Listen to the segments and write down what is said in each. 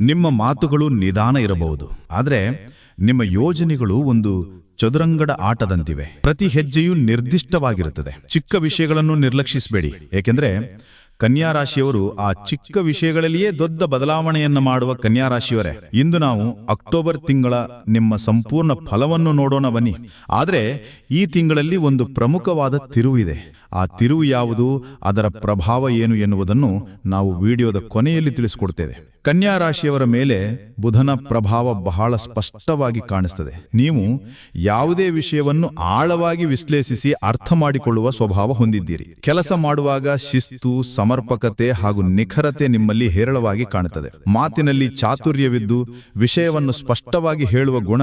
ನಿಮ್ಮ ಮಾತುಗಳು ನಿಧಾನ ಇರಬಹುದು. ಆದರೆ ನಿಮ್ಮ ಯೋಜನೆಗಳು ಒಂದು ಚದುರಂಗಡ ಆಟದಂತಿವೆ. ಪ್ರತಿ ಹೆಜ್ಜೆಯೂ ನಿರ್ದಿಷ್ಟವಾಗಿರುತ್ತದೆ. ಚಿಕ್ಕ ವಿಷಯಗಳನ್ನು ನಿರ್ಲಕ್ಷಿಸಬೇಡಿ. ಏಕೆಂದರೆ ಕನ್ಯಾ ರಾಶಿಯವರು ಆ ಚಿಕ್ಕ ವಿಷಯಗಳಲ್ಲಿಯೇ ದೊಡ್ಡ ಬದಲಾವಣೆಯನ್ನು ಮಾಡುವ ಕನ್ಯಾ ರಾಶಿಯವರೇ ಇಂದು ನಾವು ಅಕ್ಟೋಬರ್ ತಿಂಗಳ ನಿಮ್ಮ ಸಂಪೂರ್ಣ ಫಲವನ್ನು ನೋಡೋಣ ಬನ್ನಿ. ಆದರೆ ಈ ತಿಂಗಳಲ್ಲಿ ಒಂದು ಪ್ರಮುಖವಾದ ತಿರುವಿದೆ ಆ ತಿರುವು ಯಾವುದು? ಅದರ ಪ್ರಭಾವ ಏನು ಎನ್ನುವುದನ್ನು ನಾವು ವಿಡಿಯೋದ ಕೊನೆಯಲ್ಲಿ ತಿಳಿಸಿಕೊಡ್ತೇವೆ. ಕನ್ಯಾ ರಾಶಿಯವರ ಮೇಲೆ ಬುಧನ ಪ್ರಭಾವ ಬಹಳ ಸ್ಪಷ್ಟವಾಗಿ ಕಾಣಿಸ್ತದೆ. ನೀವು ಯಾವುದೇ ವಿಷಯವನ್ನು ಆಳವಾಗಿ ವಿಶ್ಲೇಷಿಸಿ ಅರ್ಥ ಮಾಡಿಕೊಳ್ಳುವ ಸ್ವಭಾವ ಹೊಂದಿದ್ದೀರಿ. ಕೆಲಸ ಮಾಡುವಾಗ ಶಿಸ್ತು, ಸಮರ್ಪಕತೆ ಹಾಗೂ ನಿಖರತೆ ನಿಮ್ಮಲ್ಲಿ ಹೇರಳವಾಗಿ ಕಾಣುತ್ತದೆ. ಮಾತಿನಲ್ಲಿ ಚಾತುರ್ಯವಿದ್ದು ವಿಷಯವನ್ನು ಸ್ಪಷ್ಟವಾಗಿ ಹೇಳುವ ಗುಣ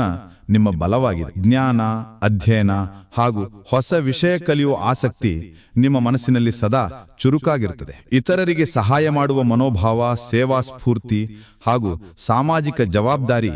ನಿಮ್ಮ ಬಲವಾಗಿದೆ. ಜ್ಞಾನ, ಅಧ್ಯಯನ ಹಾಗೂ ಹೊಸ ವಿಷಯ ಕಲಿಯುವ ಆಸಕ್ತಿ ನಿಮ್ಮ ಮನಸ್ಸಿನಲ್ಲಿ ಸದಾ ಚುರುಕಾಗಿರುತ್ತದೆ. ಇತರರಿಗೆ ಸಹಾಯ ಮಾಡುವ ಮನೋಭಾವ, ಸೇವಾ ಸ್ಫೂರ್ತಿ ಹಾಗೂ ಸಾಮಾಜಿಕ ಜವಾಬ್ದಾರಿ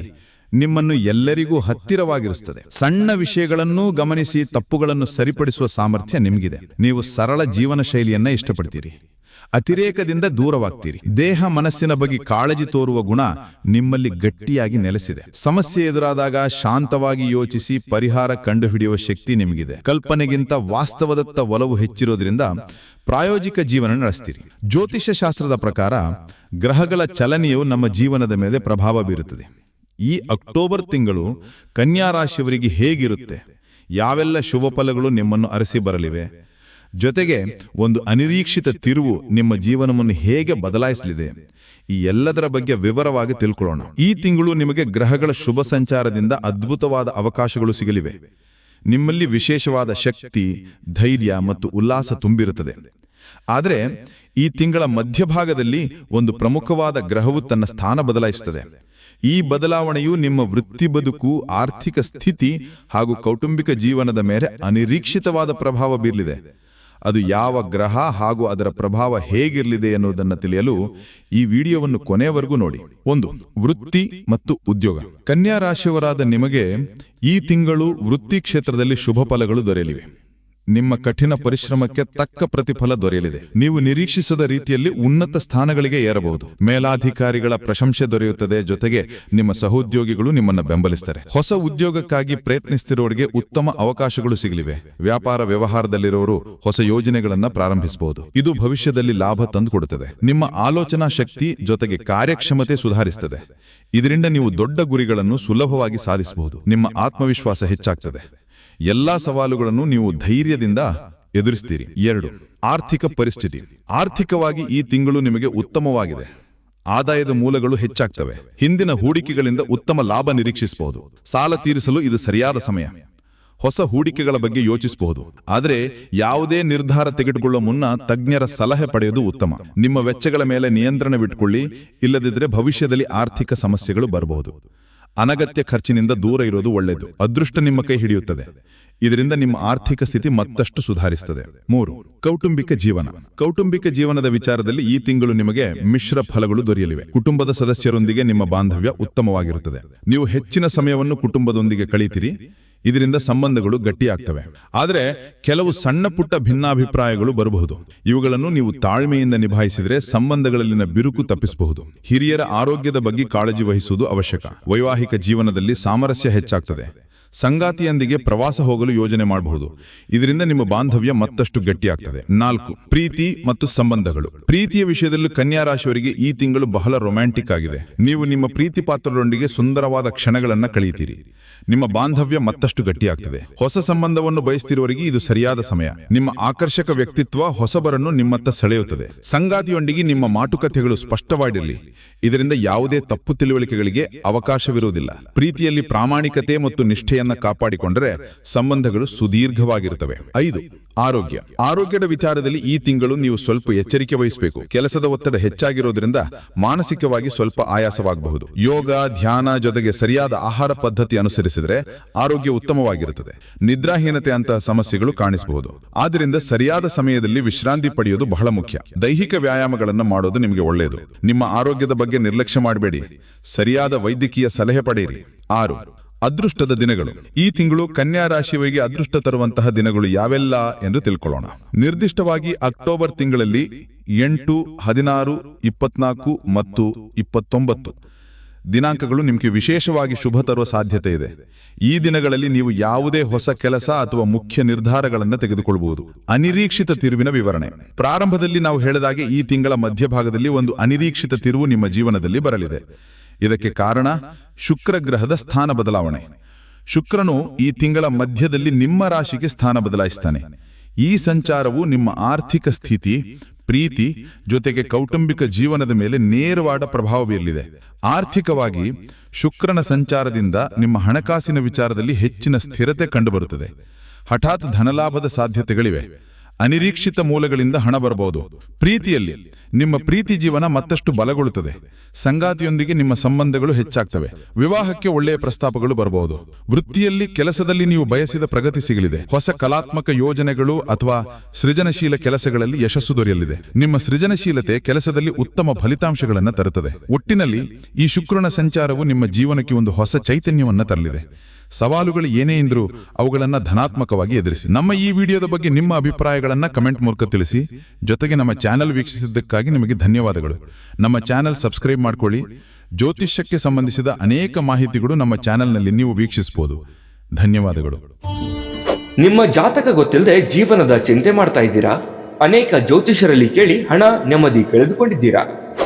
ನಿಮ್ಮನ್ನು ಎಲ್ಲರಿಗೂ ಹತ್ತಿರವಾಗಿರುತ್ತದೆ. ಸಣ್ಣ ವಿಷಯಗಳನ್ನೂ ಗಮನಿಸಿ ತಪ್ಪುಗಳನ್ನು ಸರಿಪಡಿಸುವ ಸಾಮರ್ಥ್ಯ ನಿಮಗಿದೆ. ನೀವು ಸರಳ ಜೀವನ ಶೈಲಿಯನ್ನ ಇಷ್ಟಪಡ್ತೀರಿ. ಅತಿರೇಕದಿಂದ ದೂರವಾಗ್ತೀರಿ. ದೇಹ ಮನಸ್ಸಿನ ಬಗ್ಗೆ ಕಾಳಜಿ ತೋರುವ ಗುಣ ನಿಮ್ಮಲ್ಲಿ ಗಟ್ಟಿಯಾಗಿ ನೆಲೆಸಿದೆ. ಸಮಸ್ಯೆ ಎದುರಾದಾಗ ಶಾಂತವಾಗಿ ಯೋಚಿಸಿ ಪರಿಹಾರ ಕಂಡುಹಿಡಿಯುವ ಶಕ್ತಿ ನಿಮಗಿದೆ. ಕಲ್ಪನೆಗಿಂತ ವಾಸ್ತವದತ್ತ ಒಲವು ಹೆಚ್ಚಿರೋದ್ರಿಂದ ಪ್ರಾಯೋಜಿಕ ಜೀವನ ನಡೆಸ್ತೀರಿ. ಜ್ಯೋತಿಷ್ಯ ಶಾಸ್ತ್ರದ ಪ್ರಕಾರ ಗ್ರಹಗಳ ಚಲನೆಯು ನಮ್ಮ ಜೀವನದ ಮೇಲೆ ಪ್ರಭಾವ ಬೀರುತ್ತದೆ. ಈ ಅಕ್ಟೋಬರ್ ತಿಂಗಳು ಕನ್ಯಾ ರಾಶಿಯವರಿಗೆ ಹೇಗಿರುತ್ತೆ? ಯಾವೆಲ್ಲ ಶುಭ ಫಲಗಳು ನಿಮ್ಮನ್ನು ಅರಸಿ ಬರಲಿವೆ? ಜೊತೆಗೆ ಒಂದು ಅನಿರೀಕ್ಷಿತ ತಿರುವು ನಿಮ್ಮ ಜೀವನವನ್ನು ಹೇಗೆ ಬದಲಾಯಿಸಲಿದೆ, ಈ ಎಲ್ಲದರ ಬಗ್ಗೆ ವಿವರವಾಗಿ ತಿಳ್ಕೊಳ್ಳೋಣ. ಈ ತಿಂಗಳು ನಿಮಗೆ ಗ್ರಹಗಳ ಶುಭ ಸಂಚಾರದಿಂದ ಅದ್ಭುತವಾದ ಅವಕಾಶಗಳು ಸಿಗಲಿವೆ. ನಿಮ್ಮಲ್ಲಿ ವಿಶೇಷವಾದ ಶಕ್ತಿ, ಧೈರ್ಯ ಮತ್ತು ಉಲ್ಲಾಸ ತುಂಬಿರುತ್ತದೆ. ಆದರೆ, ಈ ತಿಂಗಳ ಮಧ್ಯಭಾಗದಲ್ಲಿ ಒಂದು ಪ್ರಮುಖವಾದ ಗ್ರಹವು ತನ್ನ ಸ್ಥಾನ ಬದಲಾಯಿಸುತ್ತದೆ. ಈ ಬದಲಾವಣೆಯು ನಿಮ್ಮ ವೃತ್ತಿ ಬದುಕು, ಆರ್ಥಿಕ ಸ್ಥಿತಿ ಹಾಗೂ ಕೌಟುಂಬಿಕ ಜೀವನದ ಮೇಲೆ ಅನಿರೀಕ್ಷಿತವಾದ ಪ್ರಭಾವ ಬೀರಲಿದೆ. ಅದು ಯಾವ ಗ್ರಹ ಹಾಗೂ ಅದರ ಪ್ರಭಾವ ಹೇಗಿರಲಿದೆ ಎನ್ನುವುದನ್ನು ತಿಳಿಯಲು ಈ ವಿಡಿಯೋವನ್ನು ಕೊನೆಯವರೆಗೂ ನೋಡಿ. ಒಂದು, ವೃತ್ತಿ ಮತ್ತು ಉದ್ಯೋಗ. ಕನ್ಯಾ ರಾಶಿಯವರಾದ ನಿಮಗೆ ಈ ತಿಂಗಳು ವೃತ್ತಿ ಕ್ಷೇತ್ರದಲ್ಲಿ ಶುಭ ಫಲಗಳು ದೊರೆಯಲಿವೆ. ನಿಮ್ಮ ಕಠಿಣ ಪರಿಶ್ರಮಕ್ಕೆ ತಕ್ಕ ಪ್ರತಿಫಲ ದೊರೆಯಲಿದೆ. ನೀವು ನಿರೀಕ್ಷಿಸದ ರೀತಿಯಲ್ಲಿ ಉನ್ನತ ಸ್ಥಾನಗಳಿಗೆ ಏರಬಹುದು. ಮೇಲಾಧಿಕಾರಿಗಳ ಪ್ರಶಂಸೆ ದೊರೆಯುತ್ತದೆ. ಜೊತೆಗೆ ನಿಮ್ಮ ಸಹೋದ್ಯೋಗಿಗಳು ನಿಮ್ಮನ್ನು ಬೆಂಬಲಿಸ್ತಾರೆ ಹೊಸ ಉದ್ಯೋಗಕ್ಕಾಗಿ ಪ್ರಯತ್ನಿಸ್ತಿರೋರಿಗೆ ಉತ್ತಮ ಅವಕಾಶಗಳು ಸಿಗಲಿವೆ. ವ್ಯಾಪಾರ ವ್ಯವಹಾರದಲ್ಲಿರೋರು ಹೊಸ ಯೋಜನೆಗಳನ್ನು ಪ್ರಾರಂಭಿಸಬಹುದು. ಇದು ಭವಿಷ್ಯದಲ್ಲಿ ಲಾಭ ತಂದುಕೊಡುತ್ತದೆ. ನಿಮ್ಮ ಆಲೋಚನಾ ಶಕ್ತಿ ಜೊತೆಗೆ ಕಾರ್ಯಕ್ಷಮತೆ ಸುಧಾರಿಸುತ್ತದೆ. ಇದರಿಂದ ನೀವು ದೊಡ್ಡ ಗುರಿಗಳನ್ನು ಸುಲಭವಾಗಿ ಸಾಧಿಸಬಹುದು. ನಿಮ್ಮ ಆತ್ಮವಿಶ್ವಾಸ ಹೆಚ್ಚಾಗ್ತದೆ. ಎಲ್ಲಾ ಸವಾಲುಗಳನ್ನು ನೀವು ಧೈರ್ಯದಿಂದ ಎದುರಿಸ್ತೀರಿ. ಎರಡು, ಆರ್ಥಿಕ ಪರಿಸ್ಥಿತಿ. ಆರ್ಥಿಕವಾಗಿ ಈ ತಿಂಗಳು ನಿಮಗೆ ಉತ್ತಮವಾಗಿದೆ. ಆದಾಯದ ಮೂಲಗಳು ಹೆಚ್ಚಾಗ್ತವೆ. ಹಿಂದಿನ ಹೂಡಿಕೆಗಳಿಂದ ಉತ್ತಮ ಲಾಭ ನಿರೀಕ್ಷಿಸಬಹುದು. ಸಾಲ ತೀರಿಸಲು ಇದು ಸರಿಯಾದ ಸಮಯ. ಹೊಸ ಹೂಡಿಕೆಗಳ ಬಗ್ಗೆ ಯೋಚಿಸಬಹುದು. ಆದರೆ ಯಾವುದೇ ನಿರ್ಧಾರ ತೆಗೆದುಕೊಳ್ಳುವ ಮುನ್ನ ತಜ್ಞರ ಸಲಹೆ ಪಡೆಯುವುದು ಉತ್ತಮ. ನಿಮ್ಮ ವೆಚ್ಚಗಳ ಮೇಲೆ ನಿಯಂತ್ರಣವಿಟ್ಟುಕೊಳ್ಳಿ ಇಲ್ಲದಿದ್ದರೆ ಭವಿಷ್ಯದಲ್ಲಿ ಆರ್ಥಿಕ ಸಮಸ್ಯೆಗಳು ಬರಬಹುದು. ಅನಗತ್ಯ ಖರ್ಚಿನಿಂದ ದೂರ ಇರೋದು ಒಳ್ಳೆಯದು. ಅದೃಷ್ಟ ನಿಮ್ಮ ಕೈ ಹಿಡಿಯುತ್ತದೆ. ಇದರಿಂದ ನಿಮ್ಮ ಆರ್ಥಿಕ ಸ್ಥಿತಿ ಮತ್ತಷ್ಟು ಸುಧಾರಿಸುತ್ತದೆ ಮೂರು, ಕೌಟುಂಬಿಕ ಜೀವನ. ಕೌಟುಂಬಿಕ ಜೀವನದ ವಿಚಾರದಲ್ಲಿ ಈ ತಿಂಗಳು ನಿಮಗೆ ಮಿಶ್ರ ಫಲಗಳು ದೊರೆಯಲಿವೆ. ಕುಟುಂಬದ ಸದಸ್ಯರೊಂದಿಗೆ ನಿಮ್ಮ ಬಾಂಧವ್ಯ ಉತ್ತಮವಾಗಿರುತ್ತದೆ. ನೀವು ಹೆಚ್ಚಿನ ಸಮಯವನ್ನು ಕುಟುಂಬದೊಂದಿಗೆ ಕಳೀತೀರಿ. ಇದರಿಂದ ಸಂಬಂಧಗಳು ಗಟ್ಟಿಯಾಗ್ತವೆ. ಆದರೆ ಕೆಲವು ಸಣ್ಣ ಪುಟ್ಟ ಭಿನ್ನಾಭಿಪ್ರಾಯಗಳು ಬರಬಹುದು. ಇವುಗಳನ್ನು ನೀವು ತಾಳ್ಮೆಯಿಂದ ನಿಭಾಯಿಸಿದರೆ ಸಂಬಂಧಗಳಲ್ಲಿನ ಬಿರುಕು ತಪ್ಪಿಸಬಹುದು. ಹಿರಿಯರ ಆರೋಗ್ಯದ ಬಗ್ಗೆ ಕಾಳಜಿ ವಹಿಸುವುದು ಅವಶ್ಯಕ. ವೈವಾಹಿಕ ಜೀವನದಲ್ಲಿ ಸಾಮರಸ್ಯ ಹೆಚ್ಚಾಗ್ತದೆ. ಸಂಗಾತಿಯೊಂದಿಗೆ ಪ್ರವಾಸ ಹೋಗಲು ಯೋಜನೆ ಮಾಡಬಹುದು. ಇದರಿಂದ ನಿಮ್ಮ ಬಾಂಧವ್ಯ ಮತ್ತಷ್ಟು ಗಟ್ಟಿಯಾಗ್ತದೆ. ನಾಲ್ಕು, ಪ್ರೀತಿ ಮತ್ತು ಸಂಬಂಧಗಳು. ಪ್ರೀತಿಯ ವಿಷಯದಲ್ಲೂ ಕನ್ಯಾ ರಾಶಿಯವರಿಗೆ ಈ ತಿಂಗಳು ಬಹಳ ರೊಮ್ಯಾಂಟಿಕ್ ಆಗಿದೆ. ನೀವು ನಿಮ್ಮ ಪ್ರೀತಿ ಪಾತ್ರರೊಂದಿಗೆ ಸುಂದರವಾದ ಕ್ಷಣಗಳನ್ನ ಕಳೆಯುತ್ತೀರಿ. ನಿಮ್ಮ ಬಾಂಧವ್ಯ ಮತ್ತಷ್ಟು ಗಟ್ಟಿಯಾಗ್ತದೆ. ಹೊಸ ಸಂಬಂಧವನ್ನು ಬಯಸ್ತಿರುವವರಿಗೆ ಇದು ಸರಿಯಾದ ಸಮಯ. ನಿಮ್ಮ ಆಕರ್ಷಕ ವ್ಯಕ್ತಿತ್ವ ಹೊಸಬರನ್ನು ನಿಮ್ಮತ್ತ ಸೆಳೆಯುತ್ತದೆ. ಸಂಗಾತಿಯೊಂದಿಗೆ ನಿಮ್ಮ ಮಾತುಕತೆಗಳು ಸ್ಪಷ್ಟವಾಗಿರಲಿ. ಇದರಿಂದ ಯಾವುದೇ ತಪ್ಪು ತಿಳುವಳಿಕೆಗಳಿಗೆ ಅವಕಾಶವಿರುವುದಿಲ್ಲ. ಪ್ರೀತಿಯಲ್ಲಿ ಪ್ರಾಮಾಣಿಕತೆ ಮತ್ತು ನಿಷ್ಠೆಯನ್ನ ಕಾಪಾಡಿಕೊಂಡರೆ ಸಂಬಂಧಗಳು ಸುದೀರ್ಘವಾಗಿರುತ್ತವೆ. ಐದು, ಆರೋಗ್ಯ. ಆರೋಗ್ಯದ ವಿಚಾರದಲ್ಲಿ ಈ ತಿಂಗಳು ನೀವು ಸ್ವಲ್ಪ ಎಚ್ಚರಿಕೆ ವಹಿಸಬೇಕು. ಕೆಲಸದ ಒತ್ತಡ ಹೆಚ್ಚಾಗಿರೋದ್ರಿಂದ ಮಾನಸಿಕವಾಗಿ ಸ್ವಲ್ಪ ಆಯಾಸವಾಗಬಹುದು. ಯೋಗ, ಧ್ಯಾನ ಜೊತೆಗೆ ಸರಿಯಾದ ಆಹಾರ ಪದ್ಧತಿ ಅನುಸರಿಸಿದರೆ ಆರೋಗ್ಯ ಉತ್ತಮವಾಗಿರುತ್ತದೆ. ನಿದ್ರಾಹೀನತೆ ಅಂತಹ ಸಮಸ್ಯೆಗಳು ಕಾಣಿಸಬಹುದು. ಆದ್ದರಿಂದ ಸರಿಯಾದ ಸಮಯದಲ್ಲಿ ವಿಶ್ರಾಂತಿ ಪಡೆಯುವುದು ಬಹಳ ಮುಖ್ಯ. ದೈಹಿಕ ವ್ಯಾಯಾಮಗಳನ್ನು ಮಾಡೋದು ನಿಮಗೆ ಒಳ್ಳೆಯದು. ನಿಮ್ಮ ಆರೋಗ್ಯದ ಬಗ್ಗೆ ನಿರ್ಲಕ್ಷ್ಯ ಮಾಡಬೇಡಿ. ಸರಿಯಾದ ವೈದ್ಯಕೀಯ ಸಲಹೆ ಪಡೆಯಿರಿ. ಆರು ಅದೃಷ್ಟದ ದಿನಗಳು. ಈ ತಿಂಗಳು ಕನ್ಯಾ ರಾಶಿಯವರಿಗೆ ಅದೃಷ್ಟ ತರುವಂತಹ ದಿನಗಳು ಯಾವೆಲ್ಲ ಎಂದು ತಿಳ್ಕೊಳ್ಳೋಣ. ನಿರ್ದಿಷ್ಟವಾಗಿ ಅಕ್ಟೋಬರ್ ತಿಂಗಳಲ್ಲಿ ಎಂಟು, ಹದಿನಾರು, ಇಪ್ಪತ್ನಾಲ್ಕು ಮತ್ತು ಇಪ್ಪತ್ತೊಂಬತ್ತು. ದಿನಾಂಕಗಳು ನಿಮಗೆ ವಿಶೇಷವಾಗಿ ಶುಭ ತರುವ ಸಾಧ್ಯತೆ ಇದೆ. ಈ ದಿನಗಳಲ್ಲಿ ನೀವು ಯಾವುದೇ ಹೊಸ ಕೆಲಸ ಅಥವಾ ಮುಖ್ಯ ನಿರ್ಧಾರಗಳನ್ನು ತೆಗೆದುಕೊಳ್ಳಬಹುದು ಅನಿರೀಕ್ಷಿತ ತಿರುವಿನ ವಿವರಣೆ. ಪ್ರಾರಂಭದಲ್ಲಿ ನಾವು ಹೇಳಿದಾಗೆ ಈ ತಿಂಗಳ ಮಧ್ಯಭಾಗದಲ್ಲಿ ಒಂದು ಅನಿರೀಕ್ಷಿತ ತಿರುವು ನಿಮ್ಮ ಜೀವನದಲ್ಲಿ ಬರಲಿದೆ. ಇದಕ್ಕೆ ಕಾರಣ ಶುಕ್ರ ಗ್ರಹದ ಸ್ಥಾನ ಬದಲಾವಣೆ. ಶುಕ್ರನು ಈ ತಿಂಗಳ ಮಧ್ಯದಲ್ಲಿ ನಿಮ್ಮ ರಾಶಿಗೆ ಸ್ಥಾನ ಬದಲಾಯಿಸ್ತಾನೆ. ಈ ಸಂಚಾರವು ನಿಮ್ಮ ಆರ್ಥಿಕ ಸ್ಥಿತಿ, ಪ್ರೀತಿ ಜೊತೆಗೆ ಕೌಟುಂಬಿಕ ಜೀವನದ ಮೇಲೆ ನೇರವಾದ ಪ್ರಭಾವ ಬೀರಲಿದೆ ಆರ್ಥಿಕವಾಗಿ ಶುಕ್ರನ ಸಂಚಾರದಿಂದ ನಿಮ್ಮ ಹಣಕಾಸಿನ ವಿಚಾರದಲ್ಲಿ ಹೆಚ್ಚಿನ ಸ್ಥಿರತೆ ಕಂಡುಬರುತ್ತದೆ. ಹಠಾತ್ ಧನಲಾಭದ ಸಾಧ್ಯತೆಗಳಿವೆ. ಅನಿರೀಕ್ಷಿತ ಮೂಲಗಳಿಂದ ಹಣ ಬರಬಹುದು. ಪ್ರೀತಿಯಲ್ಲಿ ನಿಮ್ಮ ಪ್ರೀತಿ ಜೀವನ ಮತ್ತಷ್ಟು ಬಲಗೊಳ್ಳುತ್ತದೆ. ಸಂಗಾತಿಯೊಂದಿಗೆ ನಿಮ್ಮ ಸಂಬಂಧಗಳು ಹೆಚ್ಚಾಗ್ತವೆ. ವಿವಾಹಕ್ಕೆ ಒಳ್ಳೆಯ ಪ್ರಸ್ತಾಪಗಳು ಬರಬಹುದು. ವೃತ್ತಿಯಲ್ಲಿ ಕೆಲಸದಲ್ಲಿ ನೀವು ಬಯಸಿದ ಪ್ರಗತಿ ಸಿಗಲಿದೆ. ಹೊಸ ಕಲಾತ್ಮಕ ಯೋಜನೆಗಳು ಅಥವಾ ಸೃಜನಶೀಲ ಕೆಲಸಗಳಲ್ಲಿ ಯಶಸ್ಸು ದೊರೆಯಲಿದೆ. ನಿಮ್ಮ ಸೃಜನಶೀಲತೆ ಕೆಲಸದಲ್ಲಿ ಉತ್ತಮ ಫಲಿತಾಂಶಗಳನ್ನು ತರುತ್ತದೆ. ಒಟ್ಟಿನಲ್ಲಿ ಈ ಶುಕ್ರನ ಸಂಚಾರವು ನಿಮ್ಮ ಜೀವನಕ್ಕೆ ಒಂದು ಹೊಸ ಚೈತನ್ಯವನ್ನು ತರಲಿದೆ. ಸವಾಲುಗಳು ಏನೇ ಇದ್ರೂ ಅವುಗಳನ್ನು ಧನಾತ್ಮಕವಾಗಿ ಎದುರಿಸಿ. ನಮ್ಮ ಈ ವಿಡಿಯೋದ ಬಗ್ಗೆ ನಿಮ್ಮ ಅಭಿಪ್ರಾಯಗಳನ್ನ ಕಮೆಂಟ್ ಮೂಲಕ ತಿಳಿಸಿ. ಜೊತೆಗೆ ನಮ್ಮ ಚಾನೆಲ್ ವೀಕ್ಷಿಸಿದ್ದಕ್ಕಾಗಿ ನಿಮಗೆ ಧನ್ಯವಾದಗಳು. ನಮ್ಮ ಚಾನೆಲ್ ಸಬ್ಸ್ಕ್ರೈಬ್ ಮಾಡ್ಕೊಳ್ಳಿ. ಜ್ಯೋತಿಷ್ಯಕ್ಕೆ ಸಂಬಂಧಿಸಿದ ಅನೇಕ ಮಾಹಿತಿಗಳು ನಮ್ಮ ಚಾನೆಲ್ನಲ್ಲಿ ನೀವು ವೀಕ್ಷಿಸಬಹುದು ಧನ್ಯವಾದಗಳು. ನಿಮ್ಮ ಜಾತಕ ಗೊತ್ತಿಲ್ಲದೆ ಜೀವನದ ಚಿಂತೆ ಮಾಡ್ತಾ ಇದ್ದೀರಾ? ಅನೇಕ ಜ್ಯೋತಿಷರಲ್ಲಿ ಕೇಳಿ ಹಣ ನೆಮ್ಮದಿ ಕಳೆದುಕೊಂಡಿದ್ದೀರಾ?